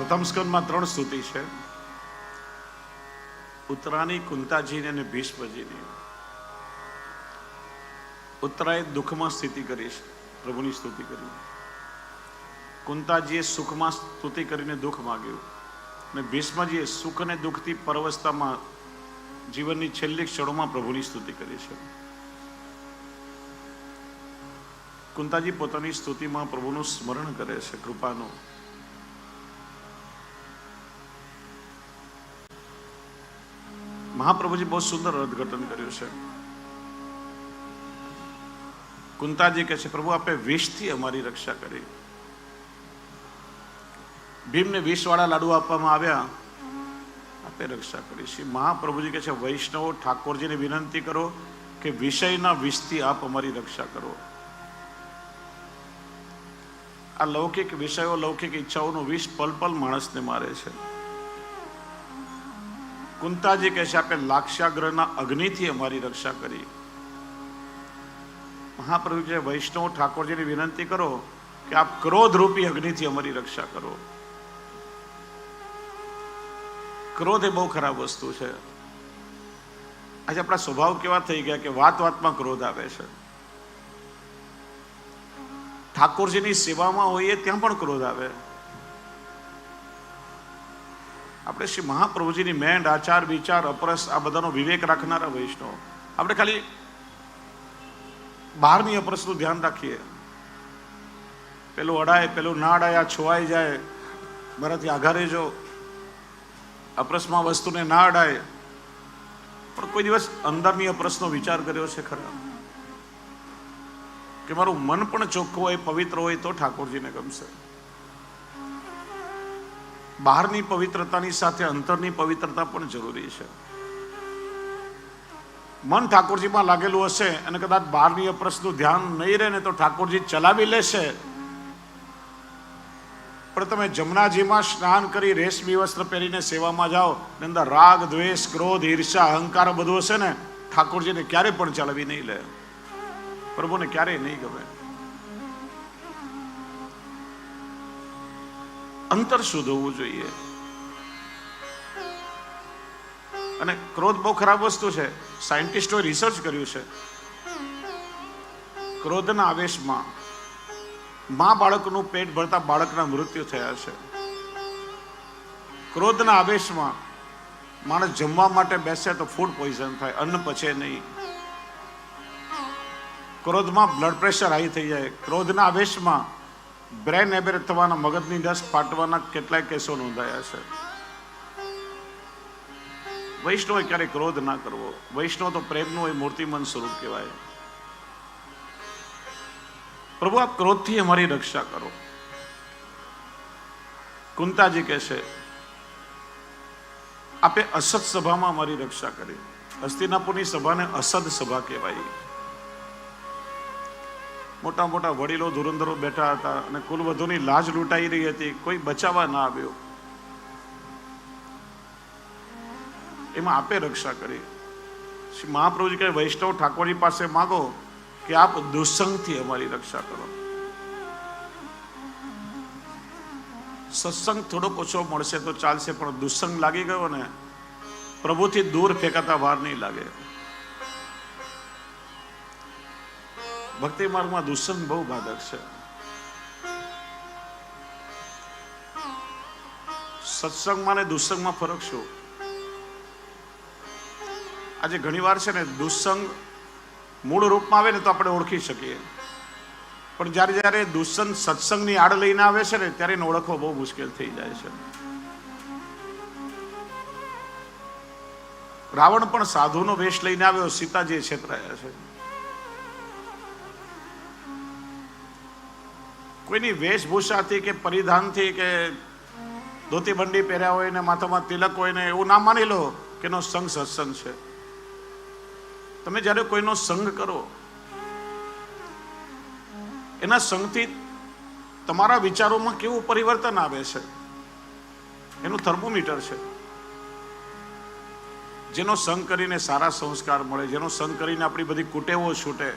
પ્રથમ સ્કંદમાં ત્રણ સ્તુતિ છે. ઉત્તરાની કુંતાજીને અને ભીષ્મજીની. ઉત્તરાએ દુઃખમાં સ્થિતિ કરી છે. પ્રભુની સ્તુતિ કરી. કુંતાજીએ સુખમાં સ્તુતિ કરીને દુઃખ માગ્યું. અને ભીષ્મજીએ સુખ અને દુઃખથી પરવસ્તામાં જીવનની છેલ્લી ક્ષણોમાં પ્રભુની સ્તુતિ કરી છે. કુંતાજી પોતાની સ્તુતિમાં પ્રભુનું સ્મરણ કરે છે, કૃપાનું. મહાપ્રભુજી બહુ સુંદર અર્થઘટન કર્યું છે. કુંતાજી કહે છે, પ્રભુ, આપે વિષથી અમારી રક્ષા કરી. ભીમને વિષવાળા લાડુ આપવામાં આવ્યા. આપે રક્ષા કરી. શ્રી મહાપ્રભુજી કહે છે, વૈષ્ણવો, ઠાકોરજીને વિનંતી કરો કે વિષયના વિષથી આપ અમારી રક્ષા કરો. આ લૌકિક વિષયો, લૌકિક ઈચ્છાઓનું વિષ પલ પલ માણસને મારે છે. કુંતાજી કહે છે, આપે લાક્ષાગ્રહના અગ્નિથી અમારી રક્ષા કરી. મહાપ્રભુ છે વૈષ્ણવ ઠાકોરજીની વિનંતી કરો કે આપ ક્રોધ રૂપી અગ્નિથી અમારી રક્ષા કરો. ક્રોધ એ બહુ ખરાબ વસ્તુ છે. આજે આપણા સ્વભાવ કેવા થઈ ગયા કે વાત વાતમાં ક્રોધ આવે છે. ઠાકોરજીની સેવામાં હોઈએ ત્યાં પણ ક્રોધ આવે. આપણે શ્રી મહાપ્રભુજીની મેંડ આચાર, વિચાર, અપરસ, આ બધાનો વિવેક રાખનારા વૈષ્ણવ. આપણે ખાલી બહારની અપરસનું ધ્યાન રાખીએ. પેલું અડાય, પેલું ના અડાય આ છોવાઈ જાય. મારાથી આઘારે જો. અપરસમાં વસ્તુને ના અડાય પણ કોઈ દિવસ અંદરની અપરસનો વિચાર કર્યો છે ખરા? કે મારું મન પણ ચોખ્ખું હોય, પવિત્ર હોય તો ઠાકોરજીને ગમશે. બહારની પવિત્રતાની સાથે અંતરની પવિત્રતા પણ જરૂરી છે. મન ઠાકોરજીમાં લાગેલું હશે અને કદાચ બહારની અપ્રસનું ધ્યાન નહીં રહે ને તો ઠાકોરજી ચલાવી લેશે. પણ તમે જમનાજીમાં સ્નાન કરી રેશમી વસ્ત્ર પહેરીને સેવામાં જાઓ ને અંદર રાગ, દ્વેષ, ક્રોધ, ઈર્ષા, અહંકાર બધું હશે ને, ઠાકોરજીને ક્યારે પણ ચલાવી નહીં લે. પ્રભુને ક્યારેય નહીં ગમે. અંતર શોધવું જોઈએ. અને ક્રોધ બહુ ખરાબ વસ્તુ છે. સાયન્ટિસ્ટોએ રિસર્ચ કર્યું છે. ક્રોધના આવેશમાં મા બાળકનું પેટ ભરતા બાળકના મૃત્યુ થયા છે. ક્રોધના આવેશમાં માણસ જમવા માટે બેસે તો ફૂડ પોઈઝન થાય, અન્ન પચે નહીં. ક્રોધમાં બ્લડ પ્રેશર હાઈ થઈ જાય. ક્રોધના આવેશમાં બ્રેન એબેર થવાના મગજની ડસ ફાટવાના કેટલાય કેસો નોંધાયા છે. વૈષ્ણવે ક્યારેય ક્રોધ ના કરવો. વૈષ્ણવ તો પ્રેમનું એ મૂર્તિમન સ્વરૂપ કહેવાય. પ્રભુ, આપ ક્રોધથી અમારી રક્ષા કરો. કુંતાજી કહે છે, આપે અસત સભામાં અમારી રક્ષા કરી. હસ્તિનાપુરની સભાને અસદ સભા કહેવાય. મોટા મોટા વડીલો, ધુરંધરો બેઠા હતા અને કુલવધુની લાજ લૂંટાઈ રહી હતી. કોઈ બચાવવા ના આવ્યો. એમાં આપે રક્ષા કરી. શ્રી મહાપ્રભુજી કહે, વૈષ્ણવ ઠાકોરજી પાસે માગો કે આપ દુસંગથી અમારી રક્ષા કરો. સત્સંગ થોડોક ઓછો મળશે તો ચાલશે, પણ દુસંગ લાગી ગયો ને, પ્રભુથી દૂર ફેંકાતા વાર નહીં લાગે. ભક્તિ માર્ગમાં દુસ્સંગ બહુ બાધક છે. સત્સંગમાં ને દુષ્સંગમાં ફરક શું? આજે ઘણી વાર છે ને દુષ્સંગ મૂળ રૂપમાં આવે ને તો આપણે ઓળખી શકીએ. પણ જ્યારે જ્યારે દુસ્સંગ સત્સંગની આડ લઈને આવે છે ને, ત્યારે એને ઓળખવો બહુ મુશ્કેલ થઈ જાય છે. રાવણ પણ સાધુનો વેશ લઈને આવ્યો સીતાજી છેતરાયા છે. કોઈની વેશભૂષાથી કે પરિધાનથી કે ધોતી બંડી પહેર્યા હોય ને માથામાં તિલક હોય ને એવું ના માની લો કે એનો સંગ સત્સંગ છે. તમે જ્યારે કોઈનો સંગ કરો, એના સંગથી તમારા વિચારોમાં કેવું પરિવર્તન આવે છે? એનું થર્મોમીટર છે. જેનો સંગ કરીને સારા સંસ્કાર મળે, જેનો સંગ કરીને આપણી બધી કુટેવો છૂટે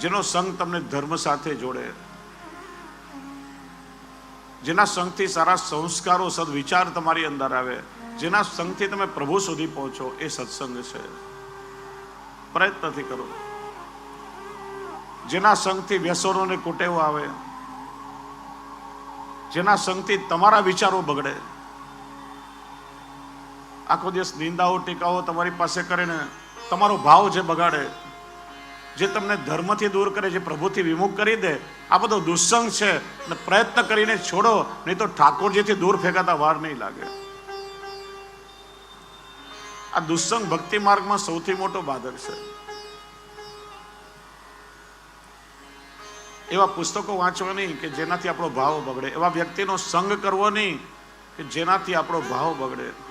જેનો સંગ તમને ધર્મ સાથે જોડે. જેના સંઘથી સારા સંસ્કારો, સદવિચાર તમારી અંદર આવે. જેના સંઘથી તમે પ્રભુ સુધી પહોંચો, એ સત્સંગ છે. પ્રયત્નથી કરો. જેના સંઘથી વ્યસનોને કુટેવો આવે. જેના સંગથી તમારા વિચારો બગડે. આખો દિવસ નિંદાઓ ટીકાઓ તમારી પાસે કરીને તમારો ભાવ જે બગાડે જે તમને ધર્મથી દૂર કરે છે પ્રભુથી વિમુખ કરી દે, આ બધો દુસ્સંગ છે. અને પ્રયત્ન કરીને છોડો, નહીં તો ઠાકોરજીથી દૂર ફેંકાતા વાર નહીં લાગે. આ દુસ્સંગ ભક્તિ માર્ગમાં સૌથી મોટો બાધક છે. એવા પુસ્તકો વાંચવા નહીં કે જેનાથી આપણો ભાવ બગડે, એવા વ્યક્તિનો સંગ કરવો નહીં કે જેનાથી આપણો ભાવ બગડે.